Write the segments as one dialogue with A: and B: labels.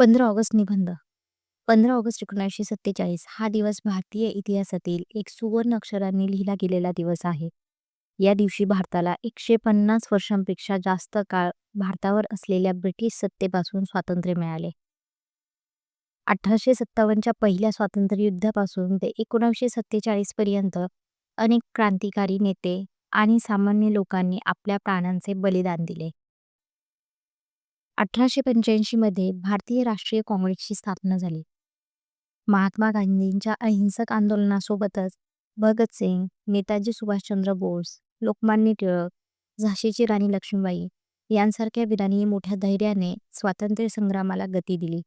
A: पंधरा ऑगस्ट निबंध. पंधरा ऑगस्ट एकोणीसशे सत्तेचाळीस हा दिवस भारतीय इतिहासातील एक सुवर्ण अक्षरांनी लिहिला गेलेला दिवस आहे. या दिवशी भारताला एकशे पन्नास वर्षांपेक्षा जास्त काळ भारतावर असलेल्या ब्रिटिश सत्तेपासून स्वातंत्र्य मिळाले. अठराशे सत्तावन्नच्या पहिल्या स्वातंत्र्य युद्धापासून ते एकोणीसशे सत्तेचाळीस पर्यंत अनेक क्रांतिकारी नेते आणि सामान्य लोकांनी आपल्या प्राणांचे बलिदान दिले. अठराशे पंच्याऐंशीमध्ये भारतीय राष्ट्रीय काँग्रेसची स्थापना झाली. महात्मा गांधींच्या अहिंसक आंदोलनासोबतच भगतसिंग नेताजी सुभाषचंद्र बोस लोकमान्य टिळक झाशीची राणी लक्ष्मीबाई यांसारख्या वीरांनी मोठ्या धैर्याने स्वातंत्र्य संग्रामाला गती दिली.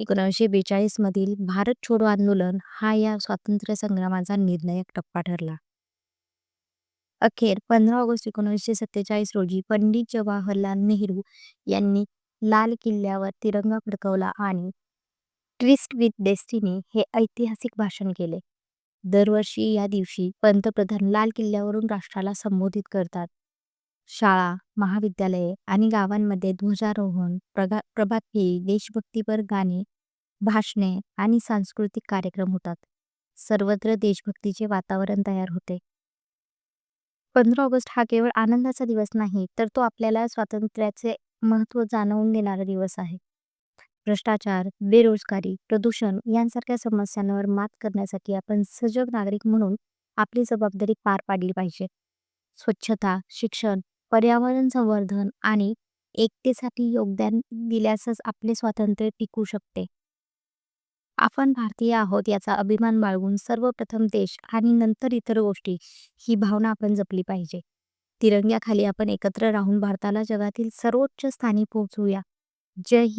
A: एकोणीसशे बेचाळीस मधील भारत छोडो आंदोलन हा या स्वातंत्र्य संग्रामाचा निर्णायक टप्पा ठरला. अखेर पंधरा ऑगस्ट एकोणीसशे सत्तेचाळीस रोजी पंडित जवाहरलाल नेहरू यांनी लाल किल्ल्यावर तिरंगा फडकवला आणि ट्रिस्ट विथ डेस्टिनी हे ऐतिहासिक भाषण केले. दरवर्षी या दिवशी पंतप्रधान लाल किल्ल्यावरून राष्ट्राला संबोधित करतात. शाळा महाविद्यालये आणि गावांमध्ये ध्वजारोहण प्रगा प्रभात फेरी देशभक्तीपर गाणे भाषणे आणि सांस्कृतिक कार्यक्रम होतात. सर्वत्र देशभक्तीचे वातावरण तयार होते. पंधरा ऑगस्ट हा केवळ आनंदाचा दिवस नाही तर तो आपल्याला स्वातंत्र्याचे महत्त्व जाणवून देणारा दिवस आहे. भ्रष्टाचार बेरोजगारी प्रदूषण यांसारख्या समस्यांवर मात करण्यासाठी आपण सजग नागरिक म्हणून आपली जबाबदारी पार पाडली पाहिजे. स्वच्छता शिक्षण पर्यावरण संवर्धन आणि एकतेसाठी योगदान दिल्यासच आपले स्वातंत्र्य टिकू शकते. आपण भारतीय आहोत याचा अभिमान बाळगून सर्वप्रथम देश आणि नंतर इतर गोष्टी ही भावना आपण जपली पाहिजे. तिरंग्याखाली आपण एकत्र राहून भारताला जगातील सर्वोच्च स्थानी पोहोचवूया जय हिंद.